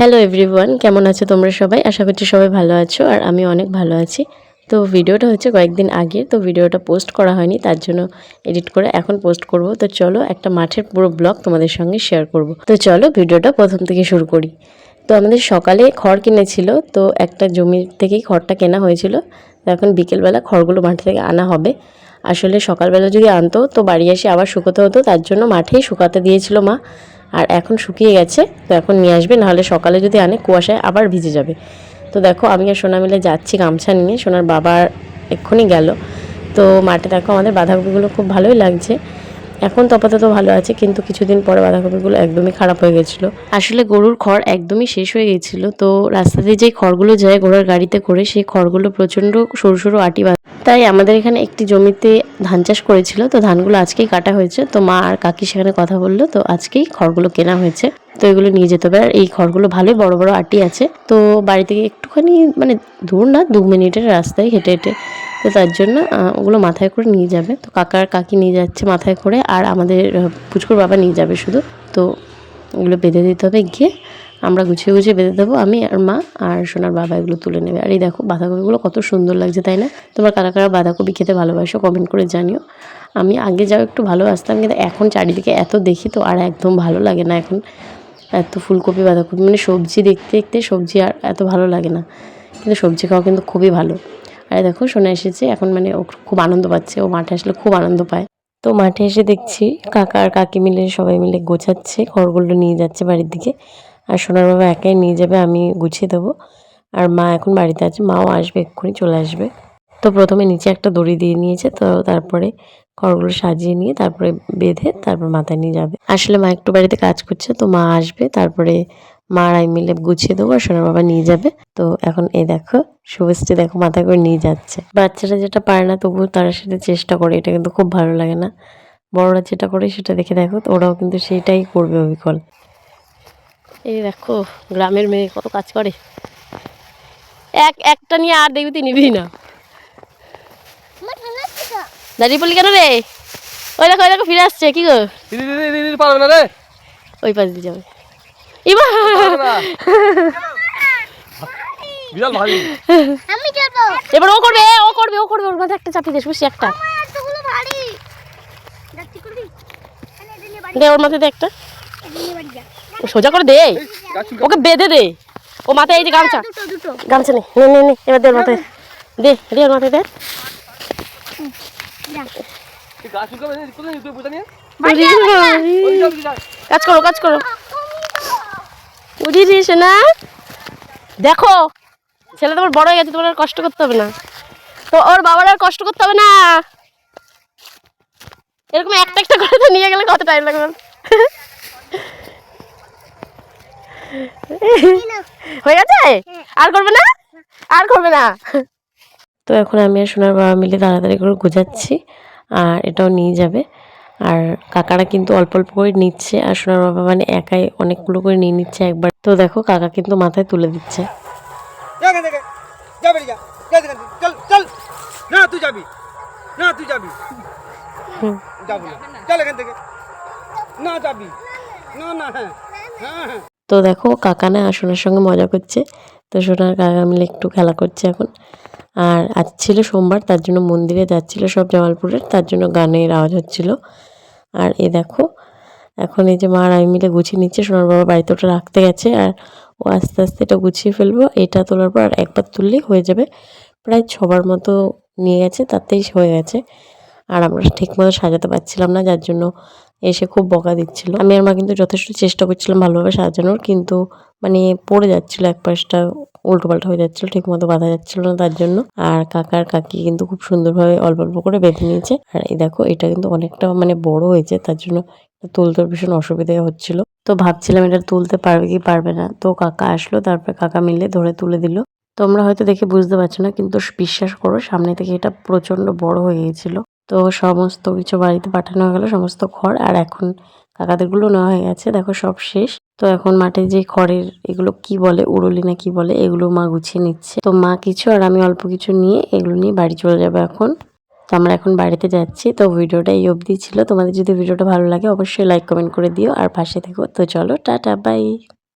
Hello everyone কেমন আছো তোমরা সবাই? আশা করছি সবাই ভালো আছো, আর আমি অনেক ভালো আছি। তো ভিডিওটা হচ্ছে কয়েকদিন আগে, তো ভিডিওটা পোস্ট করা হয়নি, তার জন্য এডিট করে এখন পোস্ট করব। তো চলো, একটা মাঠের পুরো ব্লগ তোমাদের সঙ্গে শেয়ার করব। তো চলো, ভিডিওটা প্রথম থেকে শুরু করি। তো আমাদের সকালে খড় কিনেছিল, তো একটা জমি থেকেই খড়টা কেনা হয়েছিল। তো এখন বিকেলবেলা খড়গুলো মাঠ থেকে আনা হবে। আসলে সকালবেলা যদি আনতো, তো বাড়ি এসে আবার শুকোতে হতো, তার জন্য মাঠেই শুকাতে দিয়েছিল মা। আর এখন শুকিয়ে গেছে, তো এখন নিয়ে আসবে, নাহলে সকালে যদি আনে, কুয়াশায় আবার ভিজে যাবে। তো দেখো, আমি আর সোনা মিলে যাচ্ছি গামছা নিয়ে, সোনার বাবার এক্ষুনি গেল। তো মাঠে দেখো, আমাদের বাঁধাকপিগুলো খুব ভালোই লাগছে। এখন তো আপাতত ভালো আছে, কিন্তু কিছুদিন পরে বাঁধাকপিগুলো একদমই খারাপ হয়ে গেছিল। আসলে গরুর খড় একদমই শেষ হয়ে গেছিল, তো রাস্তাতে যে খড়গুলো যায়, ঘোড়ার গাড়িতে করে, সেই খড়গুলো প্রচণ্ড সরু সরু আটি তাই আমাদের এখানে একটি জমিতে ধান চাষ করেছিল, তো ধানগুলো আজকেই কাটা হয়েছে। তো মা আর কাকি সেখানে কথা বলল, তো আজকেই খড়গুলো কেনা হয়েছে। তো এগুলো নিয়ে যেতে হবে। আর এই খড়গুলো ভালোই বড় বড় আটি আছে। তো বাড়ি থেকে একটুখানি মানে দূর না, দু মিনিটের রাস্তায় হেঁটে হেঁটে। তো তার জন্য ওগুলো মাথায় করে নিয়ে যাবে। তো কাকার কাকি নিয়ে যাচ্ছে মাথায় করে, আর আমাদের পুচকুর বাবা নিয়ে যাবে শুধু। তো ওগুলো বেঁধে দিতে হবে গিয়ে। আমরা গুছিয়ে গুছিয়ে বেঁধে দেবো, আমি আর মা আর সোনার বাবা এগুলো তুলে নেবে। আর এই দেখো বাঁধাকপিগুলো কত সুন্দর লাগছে, তাই না? তোমার কারা কারা বাঁধাকপি খেতে ভালোবাসো কমেন্ট করে জানিও। আমি আগে যাও একটু ভালোবাসতাম কিন্তু এখন চারিদিকে এত দেখি তো আর একদম ভালো লাগে না এখন। এত ফুলকপি, বাঁধাকপি মানে সবজি দেখতে দেখতে সবজি আর এত ভালো লাগে না। কিন্তু সবজি খাওয়া কিন্তু খুবই ভালো। আর দেখো সোনা এসেছে, এখন মানে ও খুব আনন্দ পাচ্ছে, ও মাঠে আসলে খুব আনন্দ পায়। তো মাঠে এসে দেখছি কাকা আর কাকি মিলে সবাই মিলে গোছাচ্ছে, খড়গুলো নিয়ে যাচ্ছে বাড়ির দিকে। আর সোনার বাবা একাই নিয়ে যাবে, আমি গুছিয়ে দেবো। আর মা এখন বাড়িতে আছে, মাও আসবে, এক্ষুনি চলে আসবে। তো প্রথমে নিচে একটা দড়ি দিয়ে নিয়েছে, তো তারপরে খড়গুলো সাজিয়ে নিয়ে তারপরে বেঁধে তারপর মাথায় নিয়ে যাবে। আসলে মা একটু বাড়িতে কাজ করছে, তো মা আসবে, তারপরে মা আর আমি মিলে গুছিয়ে দেবো আর সোনার বাবা নিয়ে যাবে। তো এখন এই দেখো, শুভশ্রী দেখো মাথায় করে নিয়ে যাচ্ছে। বাচ্চারা যেটা পারে না, তবুও তারা সেটা চেষ্টা করে, এটা কিন্তু খুব ভালো লাগে না। বড়রা যেটা করে সেটা দেখে দেখো, তো ওরাও কিন্তু সেটাই করবে অবিকল। এই দেখো গ্রামের মেয়ে কত কাজ করে। এক একটা নিয়ে আর দেখবি তুই নিবি না। দাঁড়িয়ে পড়লি কেন রে? ওই দেখো ওই দেখো ফিরে আসছে কি গো? দিদি দিদি দিদি পারবে না রে? ওই পাশ দিয়ে যাবে। ইমা! না ভারী। আমি খেলব এবার ও করবে ও করবে ও করবে ওর মাথায় একটা চাপিয়ে দিস বুঝছি একটা। দে ওর মাথায় দে একটা। সোজা করে দে। ওকে বেঁধে দে। ও মাথায় এই যে গামছা। দুটো দুটো। গামছা নে নে নে নে এবার দে মাথায়। দে দে ওর মাথায় দে। কাজ করো কাজ করো। উড়ি রে সোনা দেখো ছেলে তোমার বড় হয়ে গেছে তোমার আর কষ্ট করতে হবে না। তো ওর বাবার আর কষ্ট করতে হবে না। এরকম একটা একটা করে তো নিয়ে গেলে কত টাইম লাগবে? হয়ে গেছে? আর করবে না? আর করবে না? তো এখন আমি আর সোনার বাবা মিলে তাড়াতাড়ি করে গোছাচ্ছি আর এটাও নিয়ে যাবে। আর কাকারা কিন্তু অল্প অল্প করে নিচ্ছে আর সোনার বাবা মানে একাই অনেকগুলো করে নিয়ে নিচ্ছে একবার। তো দেখো কাকা কিন্তু মাথায় তুলে দিচ্ছে। না তুই যাবি না তুই যাবি। না যাবি। তো দেখো, কাকা না সোনার সঙ্গে মজা করছে। তো সোনার কাকা মিলে একটু খেলা করছে এখন। আর আজ ছিল সোমবার, তার জন্য মন্দিরে যাচ্ছিল সব জামালপুরের তার জন্য গানের আওয়াজ হচ্ছিল। আর এ দেখো, এখন এই যে মা আর আমি মিলে গুছিয়ে নিচ্ছে, সোনার বাবা বাড়িতে ওটা রাখতে গেছে। আর ও আস্তে আস্তে এটা গুছিয়ে ফেলব, এটা তোলার পর আর একবার তুললেই হয়ে যাবে। প্রায় ছবার মতো নিয়ে গেছে, তাতেই হয়ে গেছে। আর আমরা ঠিক মতো সাজাতে পারছিলাম না, যার জন্য এসে খুব বকা দিচ্ছিল। আমি আর মা কিন্তু যথেষ্ট চেষ্টা করছিলাম ভালোভাবে সাজানোর, কিন্তু মানে পড়ে যাচ্ছিল, এক পাশটা উল্টো পাল্টা হয়ে যাচ্ছিল, ঠিক মতো বাঁধা যাচ্ছিল না তার জন্য। আর কাকার কাকি কিন্তু খুব সুন্দরভাবে অল্প অল্প করে বেঁধে নিয়েছে। আর এই দেখো, এটা কিন্তু অনেকটা মানে বড় হয়েছে, তার জন্য তুলতে ভীষণ অসুবিধা হচ্ছিল। তো ভাবছিলাম এটা তুলতে পারবে কি পারবে না। তো কাকা আসলো, তারপরে কাকা মিলে ধরে তুলে দিল। তোমরা হয়তো দেখে বুঝতে পারছ না, কিন্তু বিশ্বাস করো, সামনে থেকে এটা প্রচণ্ড বড় হয়ে গিয়েছিল। তো সমস্ত কিছু বাড়িতে পাঠানো হয়ে গেল, সমস্ত খড় আর এখন কাকাদেরগুলো নেওয়া হয়ে গেছে, দেখো সব শেষ। তো এখন মাঠে যে খড়ের এগুলো কি বলে, উড়লি না কি বলে, এগুলো মা গুছিয়ে নিচ্ছে। তো মা কিছু আর আমি অল্প কিছু নিয়ে এগুলো নিয়ে বাড়ি চলে যাব এখন। তো আমরা এখন বাড়িতে যাচ্ছি। তো ভিডিওটা এই অবধি ছিল। তোমাদের যদি ভিডিওটা ভালো লাগে, অবশ্যই লাইক কমেন্ট করে দিও। আর পাশে থেকো। তো চলো, টাটা বাই